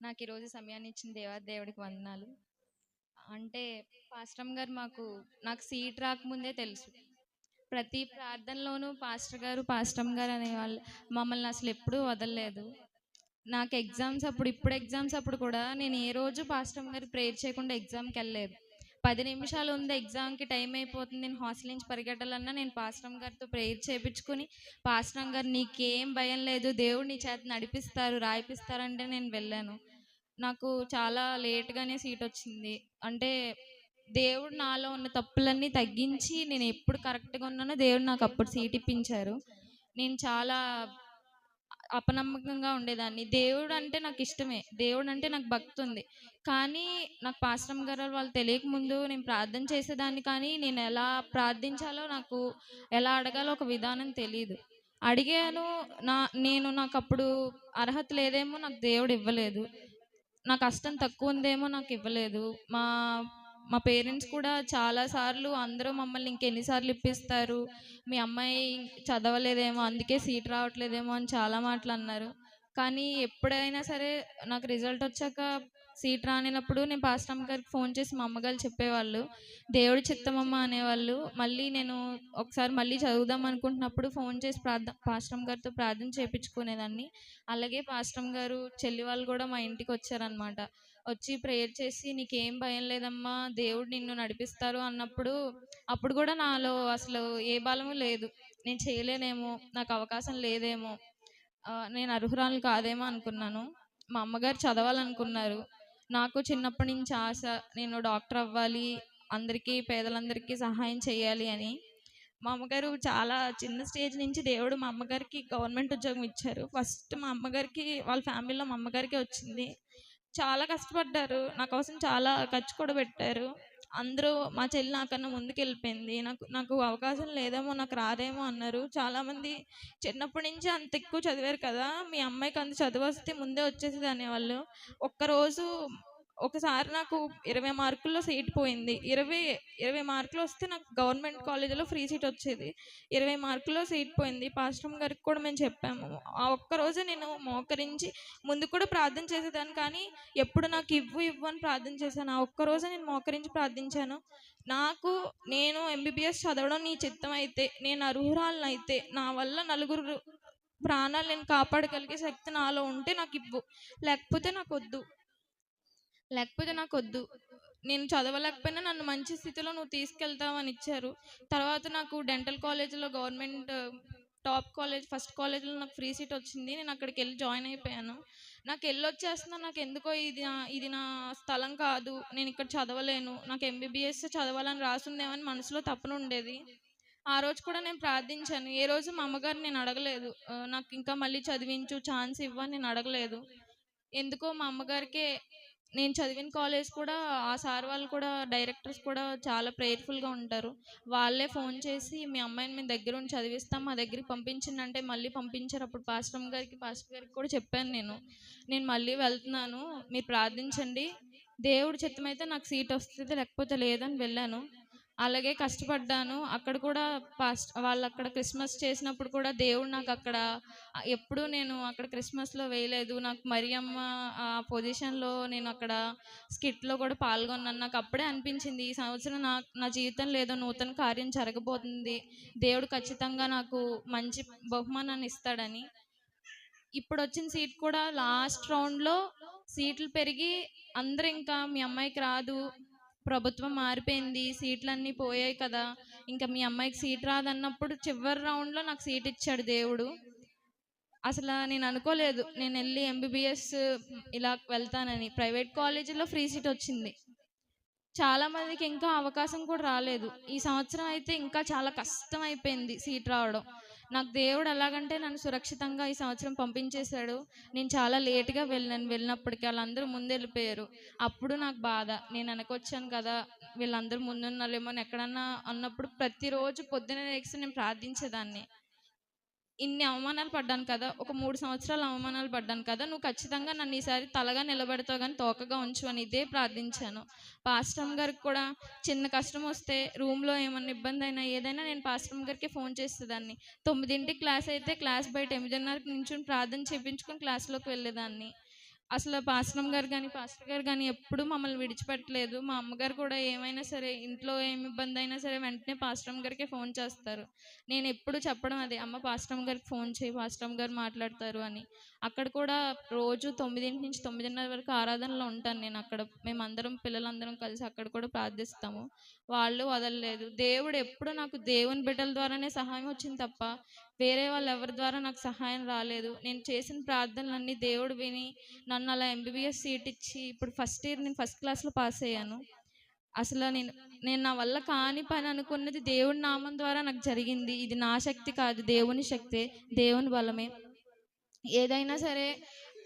నాకు ఈరోజు సమయాన్ని ఇచ్చిన దేవా దేవుడికి వందనాలు. అంటే పాస్టమ్ గారు మాకు నాకు సీట్ రాకముందే తెలుసు. ప్రతి ప్రార్థనలోనూ పాస్టర్ గారు పాస్టమ్ గారు అనేవాళ్ళు మమ్మల్ని అసలు ఎప్పుడూ వదలలేదు. నాకు ఎగ్జామ్స్ అప్పుడు ఇప్పుడు ఎగ్జామ్స్ అప్పుడు కూడా నేను ఏ రోజు పాస్టమ్ గారు ప్రేయర్ చేయకుండా ఎగ్జామ్కి వెళ్ళలేదు. పది నిమిషాలు ఉంది ఎగ్జామ్కి టైం అయిపోతుంది. నేను హాస్టల్ నుంచి పరిగెట్టాలన్నా నేను పాస్టమ్ గారితో ప్రేయర్ చేయించుకుని పాస్టమ్ గారు నీకేం భయం లేదు దేవుడు నీ చేత నడిపిస్తారు రాయిపిస్తారంటే నేను వెళ్ళాను. నాకు చాలా లేట్గానే సీట్ వచ్చింది అంటే దేవుడు నాలో ఉన్న తప్పులన్నీ తగ్గించి నేను ఎప్పుడు కరెక్ట్గా ఉన్నానో దేవుడు నాకు అప్పుడు సీట్ ఇప్పించారు నేను చాలా అపనమ్మకంగా ఉండేదాన్ని. దేవుడు అంటే నాకు ఇష్టమే. దేవుడు అంటే నాకు భక్తి ఉంది కానీ నాకు పాశ్రమ గారు వాళ్ళు తెలియక ముందు నేను ప్రార్థన చేసేదాన్ని కానీ నేను ఎలా ప్రార్థించాలో నాకు ఎలా అడగాలో ఒక విధానం తెలియదు అడిగాను నా నేను నాకు అప్పుడు అర్హత లేదేమో నాకు దేవుడు ఇవ్వలేదు. నా కష్టం తక్కువ ఉందేమో నాకు ఇవ్వలేదు. మా మా పేరెంట్స్ కూడా చాలాసార్లు అందరూ మమ్మల్ని ఇంకెన్నిసార్లు ఇప్పిస్తారు? మీ అమ్మాయి చదవలేదేమో అందుకే సీట్ రావట్లేదేమో అని చాలా మాటలు అన్నారు. కానీ ఎప్పుడైనా సరే నాకు రిజల్ట్ వచ్చాక సీట్ రానినప్పుడు నేను పాస్టమ్ గారికి ఫోన్ చేసి మా అమ్మగారు చెప్పేవాళ్ళు దేవుడి చిత్తమమ్మ అనేవాళ్ళు. మళ్ళీ నేను ఒకసారి మళ్ళీ చదువుదాం అనుకుంటున్నప్పుడు ఫోన్ చేసి ప్రార్థన పాస్టమ్ గారితో ప్రార్థన చేయించుకునేదాన్ని అలాగే పాస్టమ్ గారు చెల్లి వాళ్ళు కూడా మా ఇంటికి వచ్చారనమాట వచ్చి ప్రేయర్ చేసి నీకేం భయం లేదమ్మా దేవుడు నిన్ను నడిపిస్తారు అన్నప్పుడు అప్పుడు కూడా నాలో అసలు ఏ బలము లేదు. నేను చేయలేనేమో నాకు అవకాశం లేదేమో నేను అర్హురాలు కాదేమో అనుకున్నాను. మా అమ్మగారు చదవాలనుకున్నారు. నాకు చిన్నప్పటి నుంచి ఆశ నేను డాక్టర్ అవ్వాలి అందరికీ పేదలందరికీ సహాయం చేయాలి అని. మా అమ్మగారు చాలా చిన్న స్టేజ్ నుంచి దేవుడు మా అమ్మగారికి గవర్నమెంట్ ఉద్యోగం ఇచ్చారు. ఫస్ట్ మా అమ్మగారికి వాళ్ళ ఫ్యామిలీలో మా అమ్మగారికి వచ్చింది. చాలా కష్టపడ్డారు. నా కోసం చాలా ఖర్చు కూడా పెట్టారు. అందరూ మా చెల్లి నాకన్నా ముందుకు వెళ్ళిపోయింది నాకు నాకు అవకాశం లేదేమో నాకు రాదేమో అన్నారు. చాలామంది చిన్నప్పటి నుంచి అంత ఎక్కువ చదివారు కదా మీ అమ్మాయికి అంత చదువు వస్తే ముందే వచ్చేసేది అనేవాళ్ళు ఒక్కరోజు ఒకసారి నాకు ఇరవై మార్కుల్లో సీట్ పోయింది. ఇరవై ఇరవై మార్కులు వస్తే నాకు గవర్నమెంట్ కాలేజీలో ఫ్రీ సీట్ వచ్చేది. ఇరవై మార్కుల్లో సీట్ పోయింది. పాస్టమ్ గారికి కూడా మేము చెప్పాము. ఆ ఒక్కరోజు నేను మోకరించి ముందు కూడా ప్రార్థన చేసేదాన్ని కానీ ఎప్పుడు నాకు ఇవ్వు ఇవ్వు అని ప్రార్థన చేశాను. ఆ ఒక్కరోజు నేను మోకరించి ప్రార్థించాను. నాకు నేను ఎంబీబీఎస్ చదవడం నీ చిత్తం అయితే నేను అర్హురాలను అయితే నా వల్ల నలుగురు ప్రాణాలు నేను కాపాడగలిగే శక్తి నాలో ఉంటే నాకు ఇవ్వు. లేకపోతే నాకు వద్దు. లేకపోతే నాకు వద్దు నేను చదవలేకపోయినా నన్ను మంచి స్థితిలో నువ్వు తీసుకెళ్తావని ఇచ్చారు. తర్వాత నాకు డెంటల్ కాలేజీలో గవర్నమెంట్ టాప్ కాలేజ్ ఫస్ట్ కాలేజ్లో నాకు ఫ్రీ సీట్ వచ్చింది. నేను అక్కడికి వెళ్ళి జాయిన్ అయిపోయాను. నాకు వెళ్ళి వచ్చేస్తున్నా నాకు ఎందుకో ఇది నా ఇది నా స్థలం కాదు. నేను ఇక్కడ చదవలేను. నాకు ఎంబీబీఎస్ చదవాలని రాసుందేమని మనసులో తప్పన ఉండేది. ఆ రోజు కూడా నేను ప్రార్థించాను. ఏ రోజు మా అమ్మగారు నేను అడగలేదు. నాకు ఇంకా మళ్ళీ చదివించు ఛాన్స్ ఇవ్వని నేను అడగలేదు. ఎందుకో మా అమ్మగారికే నేను చదివిన కాలేజ్ కూడా ఆ సార్ వాళ్ళు కూడా డైరెక్టర్స్ కూడా చాలా ప్రేయర్ఫుల్గా ఉంటారు. వాళ్ళే ఫోన్ చేసి మీ అమ్మాయిని మీ దగ్గర ఉండి చదివిస్తాం మా దగ్గరికి పంపించండి అంటే మళ్ళీ పంపించారు. అప్పుడు పాస్టమ్ గారికి పాస్టర్ గారికి కూడా చెప్పాను నేను. నేను మళ్ళీ వెళ్తున్నాను మీరు ప్రార్థించండి. దేవుడి చిత్తమైతే నాకు సీట్ వస్తుంది లేకపోతే లేదని వెళ్ళాను. అలాగే కష్టపడ్డాను. అక్కడ కూడా పాస్ట్ వాళ్ళు అక్కడ క్రిస్మస్ చేసినప్పుడు కూడా దేవుడు నాకు అక్కడ ఎప్పుడు నేను అక్కడ క్రిస్మస్లో వేయలేదు. నాకు మరియమ్మ ఆ పొజిషన్లో నేను అక్కడ స్కిట్లో కూడా పాల్గొన్నాను. నాకు అప్పుడే అనిపించింది ఈ సంవత్సరం నా నా జీవితంలో ఏదో నూతన కార్యం జరగబోతుంది. దేవుడు ఖచ్చితంగా నాకు మంచి బహుమానాన్ని ఇస్తాడని. ఇప్పుడు వచ్చిన సీట్ కూడా లాస్ట్ రౌండ్లో సీట్లు పెరిగి అందరూ ఇంకా మీ అమ్మాయికి రాదు. ప్రభుత్వం మారిపోయింది సీట్లన్నీ పోయాయి కదా. ఇంకా మీ అమ్మాయికి సీట్ రాదన్నప్పుడు చివరి రౌండ్లో నాకు సీట్ ఇచ్చాడు దేవుడు. అసలు నేను అనుకోలేదు నేను వెళ్ళి ఎంబీబీఎస్ ఇలా వెళ్తానని. ప్రైవేట్ కాలేజీలో ఫ్రీ సీట్ వచ్చింది. చాలా మందికి ఇంకా అవకాశం కూడా రాలేదు. ఈ సంవత్సరం అయితే ఇంకా చాలా కష్టం అయిపోయింది సీట్ రావడం. నాకు దేవుడు ఎలాగంటే నన్ను సురక్షితంగా ఈ సంవత్సరం పంపించేశాడు. నేను చాలా లేట్గా వెళ్ళాను. వెళ్ళినప్పటికీ వాళ్ళందరూ ముందు వెళ్ళిపోయారు అప్పుడు నాకు బాధ. నేను వెనకొచ్చాను కదా. వీళ్ళందరూ ముందున్నారేమో అని ఎక్కడన్నా అన్నప్పుడు ప్రతిరోజు పొద్దున లేచి నేను ప్రార్థించేదాన్ని. ఇన్ని అవమానాలు పడ్డాను కదా ఒక మూడు సంవత్సరాలు అవమానాలు పడ్డాను కదా నువ్వు ఖచ్చితంగా నన్ను ఈసారి తలగా నిలబెడతావు కానీ తోకగా ఉంచు అని ఇదే ప్రార్థించాను. పాస్టమ్ గారికి కూడా చిన్న కష్టం వస్తే రూమ్లో ఏమన్నా ఇబ్బంది అయినా ఏదైనా నేను పాస్టమ్ గారికి ఫోన్ చేసేదాన్ని. తొమ్మిదింటికి క్లాస్ అయితే క్లాస్ బయట ఎనిమిదిన్నరకు నుంచి ప్రార్థన చేయించుకుని క్లాస్లోకి వెళ్ళేదాన్ని. అసలు పాస్టమ్ గారు కానీ పాస్టర్ గారు కానీ ఎప్పుడు మమ్మల్ని విడిచిపెట్టలేదు. మా అమ్మగారు కూడా ఏమైనా సరే ఇంట్లో ఏమి ఇబ్బంది అయినా సరే వెంటనే పాస్టమ్ గారికి ఫోన్ చేస్తారు. నేను ఎప్పుడు చెప్పడం అదే అమ్మ పాస్టమ్ గారికి ఫోన్ చేయి పాస్టమ్ గారు మాట్లాడతారు అని. అక్కడ కూడా రోజు తొమ్మిదింటి నుంచి తొమ్మిదిన్నర వరకు ఆరాధనలో ఉంటాను నేను అక్కడ. మేమందరం పిల్లలందరం కలిసి అక్కడ కూడా ప్రార్థిస్తాము. వాళ్ళు వదలలేదు. దేవుడు ఎప్పుడు నాకు దేవుని బిడ్డల ద్వారానే సహాయం వచ్చింది తప్ప వేరే వాళ్ళు ఎవరి ద్వారా నాకు సహాయం రాలేదు. నేను చేసిన ప్రార్థనలన్నీ దేవుడు విని నన్ను అలా ఎంబీబీఎస్ సీట్ ఇచ్చి ఇప్పుడు ఫస్ట్ ఇయర్ నేను ఫస్ట్ క్లాస్లో పాస్ అయ్యాను. అసలు నేను నేను నా వల్ల కాని పని అనుకున్నది దేవుడి నామం ద్వారా నాకు జరిగింది. ఇది నా శక్తి కాదు దేవుని శక్తే దేవుని బలమే. ఏదైనా సరే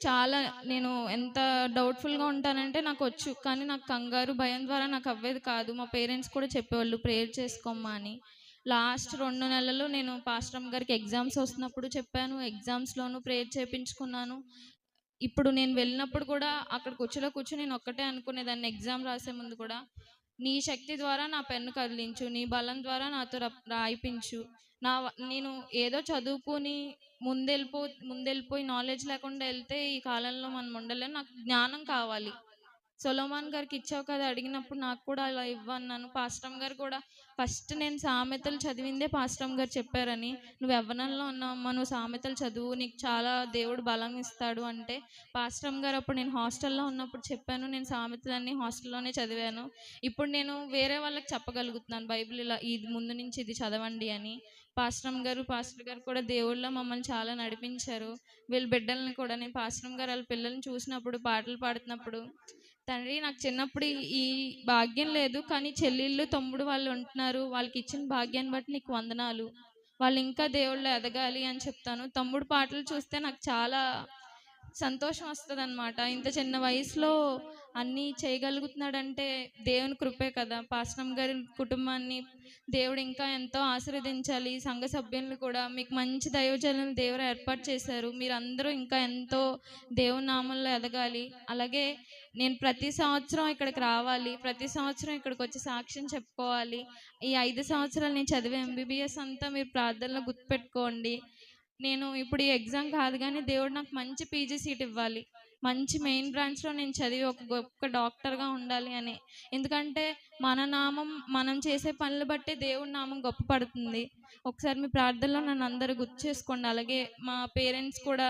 చాలా నేను ఎంత డౌట్ఫుల్గా ఉంటానంటే నాకు వచ్చు కానీ నాకు కంగారు భయం ద్వారా నాకు అవ్వేది కాదు. మా పేరెంట్స్ కూడా చెప్పేవాళ్ళు ప్రేయర్ చేసుకోమ్మా అని. లాస్ట్ రెండు నెలలు నేను పాస్టమ్ గారికి ఎగ్జామ్స్ వస్తున్నప్పుడు చెప్పాను ఎగ్జామ్స్లోనూ ప్రేయర్ చేయించుకున్నాను ఇప్పుడు నేను వెళ్ళినప్పుడు కూడా అక్కడ కూర్చోలో కూర్చొని నేను ఒక్కటే అనుకునేదాన్ని ఎగ్జామ్ రాసే ముందు కూడా నీ శక్తి ద్వారా నా పెన్ను కదిలించు నీ బలం ద్వారా నాతో రాయిపించు. నా నేను ఏదో చదువుకొని ముందెళ్ళిపో ముందెళ్ళిపోయి నాలెడ్జ్ లేకుండా వెళ్తే ఈ కాలంలో మనం ఉండలేం నాకు జ్ఞానం కావాలి. సొలోమాన్ గారికి ఇచ్చావు కదా అడిగినప్పుడు నాకు కూడా అలా ఇవ్వన్నాను పాస్టమ్ గారు కూడా ఫస్ట్ నేను సామెతలు చదివిందే పాస్టమ్ గారు చెప్పారని. నువ్వు యవ్వనంలో ఉన్నావమ్మా నువ్వు సామెతలు చదువు నీకు చాలా దేవుడు బలం ఇస్తాడు అంటే పాస్టమ్ గారు అప్పుడు నేను హాస్టల్లో ఉన్నప్పుడు చెప్పాను. నేను సామెతలన్నీ హాస్టల్లోనే చదివాను. ఇప్పుడు నేను వేరే వాళ్ళకి చెప్పగలుగుతున్నాను. బైబిల్ ఇలా ఇది ముందు నుంచి ఇది చదవండి అని. పాస్టమ్ గారు పాస్టర్ గారు కూడా దేవుళ్ళ మమ్మల్ని చాలా నడిపించారు. వీళ్ళ బిడ్డల్ని కూడా నేను పాస్టమ్ గారు వాళ్ళ పిల్లల్ని చూసినప్పుడు పాటలు పాడుతున్నప్పుడు తండ్రి నాకు చిన్నప్పుడు ఈ- భాగ్యం లేదు కానీ చెల్లెళ్ళు తమ్ముడు వాళ్ళు ఉంటున్నారు. వాళ్ళకి ఇచ్చిన భాగ్యాన్ని బట్టి నీకు వందనాలు. వాళ్ళు ఇంకా దేవుళ్ళు ఎదగాలి అని చెప్తాను. తమ్ముడు పాటలు చూస్తే నాకు చాలా సంతోషం వస్తుంది అనమాట ఇంత చిన్న వయసులో అన్నీ చేయగలుగుతున్నాడంటే దేవుని కృపే కదా. పాస్టమ్ గారి కుటుంబాన్ని దేవుడు ఇంకా ఎంతో ఆశీర్వదించాలి. సంఘ సభ్యులను కూడా మీకు మంచి దైవజనులు దేవుడు ఏర్పాటు చేశారు. మీరందరూ ఇంకా ఎంతో దేవుని నామంలో ఎదగాలి. అలాగే నేను ప్రతి సంవత్సరం ఇక్కడికి రావాలి. ప్రతి సంవత్సరం ఇక్కడికి వచ్చి సాక్ష్యం చెప్పుకోవాలి. ఈ ఐదు సంవత్సరాలు నేను చదివే ఎంబీబీఎస్ అంతా మీరు ప్రార్థనలో గుర్తుపెట్టుకోండి. నేను ఇప్పుడు ఈ ఎగ్జామ్ కాదు కానీ దేవుడు నాకు మంచి పీజీ సీట్ ఇవ్వాలి. మంచి మెయిన్ బ్రాంచ్లో నేను చదివి ఒక గొప్ప డాక్టర్గా ఉండాలి అని. ఎందుకంటే మన నామం మనం చేసే పనులు బట్టి దేవుడి నామం గొప్ప పడుతుంది. ఒకసారి మీ ప్రార్థనలో నన్ను అందరూ గుర్తు చేసుకోండి. అలాగే మా పేరెంట్స్ కూడా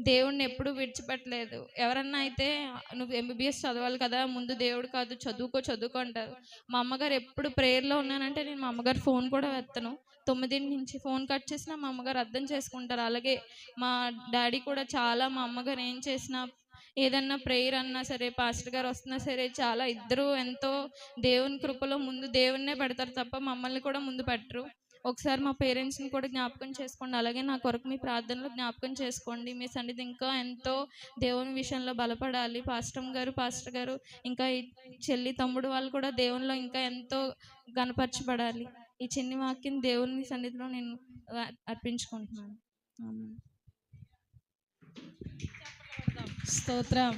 దేవుడిని ఎప్పుడూ విడిచిపెట్టలేదు. ఎవరన్నా అయితే నువ్వు ఎంబీబీఎస్ చదవాలి కదా ముందు దేవుడు కాదు చదువుకో చదువుకో అంటారు. మా అమ్మగారు ఎప్పుడు ప్రేయర్లో ఉన్నానంటే నేను మా అమ్మగారు ఫోన్ కూడా ఎత్తను తొమ్మిదింటి నుంచి ఫోన్ కట్ చేసినా మా అమ్మగారు అర్థం చేసుకుంటారు. అలాగే మా డాడీ కూడా చాలా మా అమ్మగారు ఏం చేసినా ఏదన్నా ప్రేయర్ అన్నా సరే పాస్టర్ గారు వస్తున్నా సరే చాలా ఇద్దరు ఎంతో దేవుని కృపలో ముందు దేవున్నే పెడతారు తప్ప మమ్మల్ని కూడా ముందు పెట్టరు. ఒకసారి మా పేరెంట్స్ని కూడా జ్ఞాపకం చేసుకోండి. అలాగే నా కొరకు మీ ప్రార్థనలో జ్ఞాపకం చేసుకోండి. మీ సన్నిధి ఇంకా ఎంతో దేవుని విషయంలో బలపడాలి. పాస్టమ్ గారు పాస్టర్ గారు ఇంకా చెల్లి తమ్ముడు వాళ్ళు కూడా దేవునిలో ఇంకా ఎంతో గనపరచబడాలి ఈ చిన్ని వాక్యం దేవుని సన్నిధిలో నేను అర్పించుకుంటున్నాను. స్తోత్రం.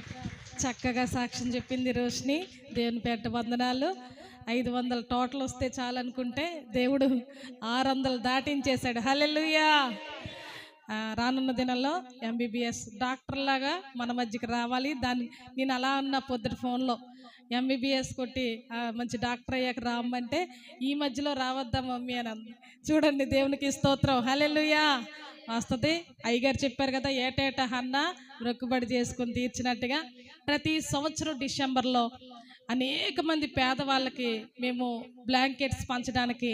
చక్కగా సాక్ష్యం చెప్పింది రోషిని. దేవుని పేట వందనాలు. ఐదు వందలు టోటల్ వస్తే చాలనుకుంటే దేవుడు ఆరు వందలు దాటించేశాడు. హల్లెలూయా! రానున్న దినాల్లో ఎంబీబీఎస్ డాక్టర్ లాగా మన మధ్యకి రావాలి. దాన్ని నేను అలా ఉన్న పొద్దుటి ఫోన్లో. ఎంబీబీఎస్ కొట్టి మంచి డాక్టర్ అయ్యాక రామ్మంటే ఈ మధ్యలో రావద్దా మమ్మీ అని అంది. చూడండి దేవునికి స్తోత్రం. హల్లెలూయా. వస్తుంది. అయ్యగారు చెప్పారు కదా ఏటేటా అన్న రొక్కుబడి చేసుకుని తీర్చినట్టుగా. ప్రతి సంవత్సరం డిసెంబర్లో అనేక మంది పేదవాళ్ళకి మేము బ్లాంకెట్స్ పంచడానికి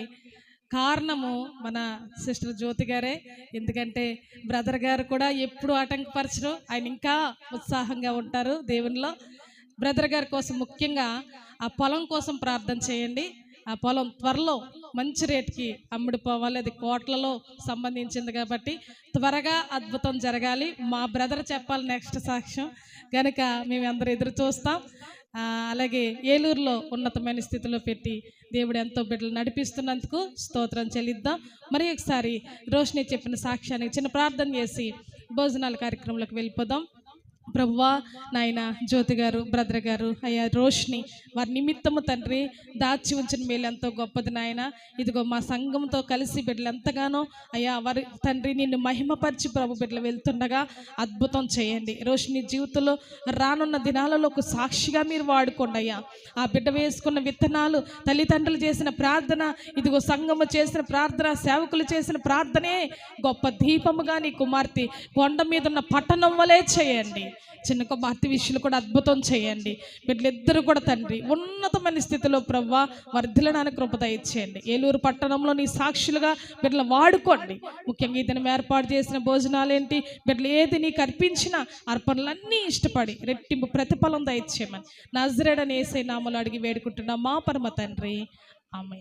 కారణము మన సిస్టర్ జ్యోతి గారే. ఎందుకంటే బ్రదర్ గారు కూడా ఎప్పుడు ఆటంకపరచరు. ఆయన ఇంకా ఉత్సాహంగా ఉంటారు దేవునిలో. బ్రదర్ గారి కోసం ముఖ్యంగా ఆ పొలం కోసం ప్రార్థన చేయండి. ఆ పొలం త్వరలో మంచి రేటుకి అమ్ముడుపోవాలి. అది కోట్లలో సంబంధించింది కాబట్టి త్వరగా అద్భుతం జరగాలి. మా బ్రదర్ చెప్పాలి నెక్స్ట్ సాక్ష్యం. కనుక మేము అందరూ ఎదురు చూస్తాం. అలాగే ఏలూరులో ఉన్నతమైన స్థితిలో పెట్టి దేవుడు ఎంతో బిడ్డలు నడిపిస్తున్నందుకు స్తోత్రం చెల్లిద్దాం. మరి ఒకసారి రోషిని చెప్పిన సాక్ష్యానికి చిన్న ప్రార్థన చేసి భోజనాల కార్యక్రమంలోకి వెళ్ళిపోదాం. ప్రభువా నాయన జ్యోతి గారు బ్రదర్ గారు అయ్యా రోష్ని వారి నిమిత్తము తండ్రి దాచి ఉంచిన మేలు ఎంతో గొప్పది నాయన. ఇదిగో మా సంఘంతో కలిసి బిడ్డలు ఎంతగానో అయ్యా వారి తండ్రి నిన్ను మహిమపరిచి ప్రభు బిడ్డలు వెళ్తుండగా అద్భుతం చేయండి. రోషిని జీవితంలో రానున్న దినాలలో ఒక సాక్షిగా మీరు వాడుకోండి అయ్యా. ఆ బిడ్డ వేసుకున్న విత్తనాలు తల్లిదండ్రులు చేసిన ప్రార్థన ఇదిగో సంఘము చేసిన ప్రార్థన సేవకులు చేసిన ప్రార్థనే గొప్ప దీపముగా నీ కుమార్తె కొండ మీద ఉన్న పట్టణం వలే చేయండి. చిన్న కుమార్తె విషయంలో కూడా అద్భుతం చేయండి. బిడ్డలిద్దరూ కూడా తండ్రి ఉన్నతమైన స్థితిలో ప్రవ్వ వర్ధిలడానికి కృపద ఇచ్చేయండి ఏలూరు పట్టణంలో నీ సాక్షులుగా బిడ్డలు వాడుకోండి. ముఖ్యంగా ఈ దినం ఏర్పాటు చేసిన భోజనాలు ఏంటి బిడ్డలు ఏది నీకు అర్పించిన అర్పణలన్నీ ఇష్టపడి రెట్టింపు ప్రతిఫలం దయచేయమని. నజరేడని ఏసే నామలు అడిగి వేడుకుంటున్నా మా పరమ తండ్రి. ఆమె